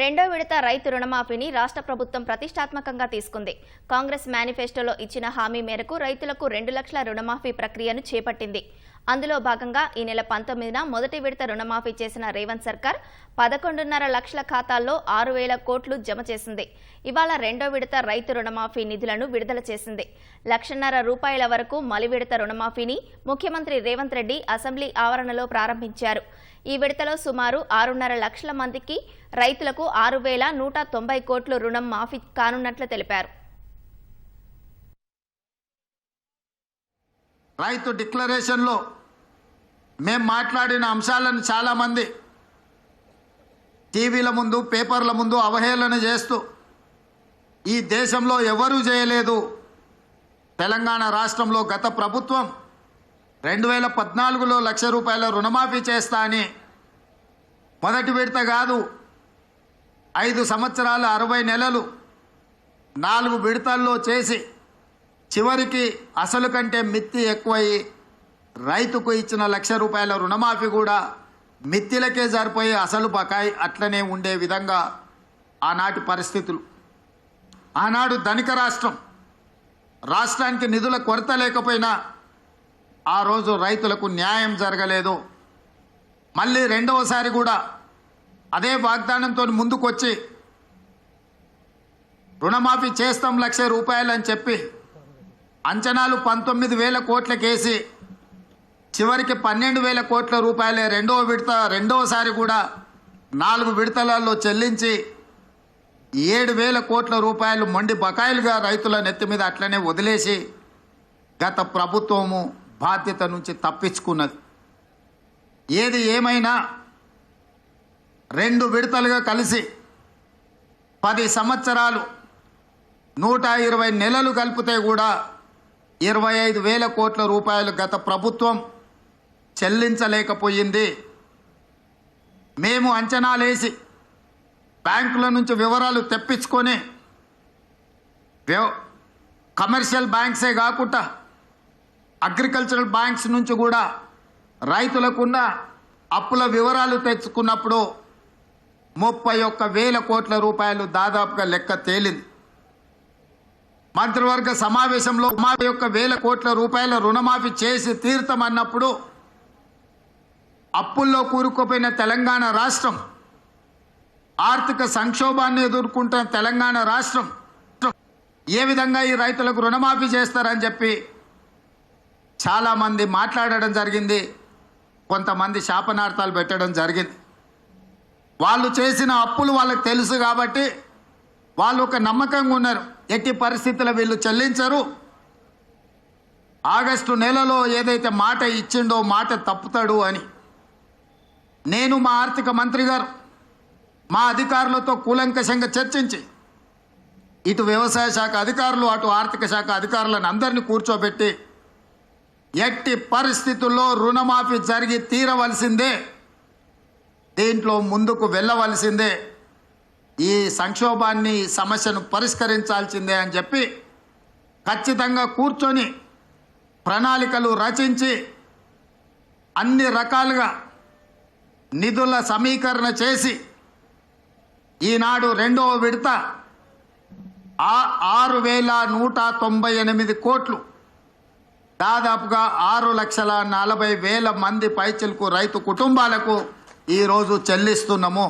రెండో విడత రైతు రుణమాఫీని రాష్ట్ర ప్రభుత్వం ప్రతిష్టాత్మకంగా తీసుకుంది. కాంగ్రెస్ మేనిఫెస్టోలో ఇచ్చిన హామీ మేరకు రైతులకు రెండు లక్షల రుణమాఫీ ప్రక్రియను చేపట్టింది. అందులో భాగంగా ఈ నెల పంతొమ్మిదిన మొదటి విడత రుణమాఫీ చేసిన రేవంత్ సర్కార్ పదకొండున్నర లక్షల ఖాతాల్లో ఆరు వేల కోట్లు జమ చేసింది. ఇవాళ రెండో విడత రైతు రుణమాఫీ నిధులను విడుదల చేసింది. లక్షన్నర రూపాయల వరకు మలి విడత రుణమాఫీని ముఖ్యమంత్రి రేవంత్ రెడ్డి అసెంబ్లీ ఆవరణలో ప్రారంభించారు. ఈ విడతలో సుమారు ఆరున్నర లక్షల మందికి రైతులకు ఆరు వేల నూట తొంభై కోట్లు రుణం మాఫీ కానున్నట్లు తెలిపారు. రైతు డిక్లరేషన్లో మేం మాట్లాడిన అంశాలను చాలామంది టీవీల ముందు పేపర్ల ముందు అవహేళన చేస్తూ ఈ దేశంలో ఎవరూ చేయలేదు. తెలంగాణ రాష్ట్రంలో గత ప్రభుత్వం రెండు వేల పద్నాలుగులో లక్ష రూపాయల రుణమాఫీ చేస్తా అని మొదటి విడత కాదు ఐదు సంవత్సరాల అరవై నెలలు నాలుగు విడతల్లో చేసి చివరికి అసలు కంటే మిత్తి ఎక్కువయ్యి రైతుకు ఇచ్చిన లక్ష రూపాయల రుణమాఫీ కూడా మిత్తిలకే సరిపోయి అసలు బకాయి అట్లనే ఉండే విధంగా ఆనాటి పరిస్థితులు. ఆనాడు ధనిక రాష్ట్రం రాష్ట్రానికి నిధుల కొరత లేకపోయినా ఆ రోజు రైతులకు న్యాయం జరగలేదు. మళ్ళీ రెండవసారి కూడా అదే వాగ్దానంతో ముందుకొచ్చి రుణమాఫీ చేస్తాం లక్ష రూపాయలు అని చెప్పి అంచనాలు పంతొమ్మిది వేల కోట్లకేసి చివరికి పన్నెండు వేల కోట్ల రూపాయలే రెండవ విడత రెండవసారి కూడా నాలుగు విడతలలో చెల్లించి ఏడు వేల కోట్ల రూపాయలు మొండి బకాయిలుగా రైతుల నెత్తి మీద అట్లనే వదిలేసి గత ప్రభుత్వము బాధ్యత నుంచి తప్పించుకున్నది. ఏది ఏమైనా రెండు విడతలుగా కలిసి పది సంవత్సరాలు నూట ఇరవై నెలలు కలిపితే కూడా ఇరవై ఐదు వేల కోట్ల రూపాయలు గత ప్రభుత్వం చెల్లించలేకపోయింది. మేము అంచనాలేసి బ్యాంకుల నుంచి వివరాలు తెప్పించుకొని కమర్షియల్ బ్యాంక్సే కాకుండా అగ్రికల్చరల్ బ్యాంక్స్ నుంచి కూడా రైతులకున్న అప్పుల వివరాలు తెచ్చుకున్నప్పుడు ముప్పై ఒక్క వేల కోట్ల రూపాయలు దాదాపుగా లెక్క తేలింది. మంత్రివర్గ సమావేశంలో ముప్పై ఒక్క వేల కోట్ల రూపాయల రుణమాఫీ చేసి తీర్థమన్నప్పుడు అప్పుల్లో కూరుకుపోయిన తెలంగాణ రాష్ట్రం ఆర్థిక సంక్షోభాన్ని ఎదుర్కొంటున్న తెలంగాణ రాష్ట్రం ఏ విధంగా ఈ రైతులకు రుణమాఫీ చేస్తారని చెప్పి చాలామంది మాట్లాడడం జరిగింది కొంతమంది శాపనార్థాలు పెట్టడం జరిగింది. వాళ్ళు చేసిన అప్పులు వాళ్ళకి తెలుసు కాబట్టి వాళ్ళు ఒక నమ్మకంగా ఉన్నారు. ఎట్టి పరిస్థితుల్లో వీళ్ళు చెల్లించరు. ఆగస్టు నెలలో ఏదైతే మాట ఇచ్చిండో మాట తప్పుతాడు అని. నేను మా ఆర్థిక మంత్రి గారు. మా అధికారులతో కూలంకషంగా చర్చించి ఇటు వ్యవసాయ శాఖ అధికారులు అటు ఆర్థిక శాఖ అధికారులను అందరినీ కూర్చోబెట్టి ఎట్టి పరిస్థితుల్లో రుణమాఫీ జరిగి తీరవలసిందే దీంట్లో ముందుకు వెళ్ళవలసిందే ఈ సంక్షోభాన్ని సమస్యను పరిష్కరించాల్సిందే అని చెప్పి ఖచ్చితంగా కూర్చొని ప్రణాళికలు రచించి అన్ని రకాలుగా నిధుల సమీకరణ చేసి ఈనాడు రెండవ విడత ఆరు వేల నూట తొంభై ఎనిమిది కోట్లు దాదాపుగా ఆరు లక్షల నలభై వేల మంది పైచలకు రైతు కుటుంబాలకు ఈరోజు చెల్లిస్తున్నాము.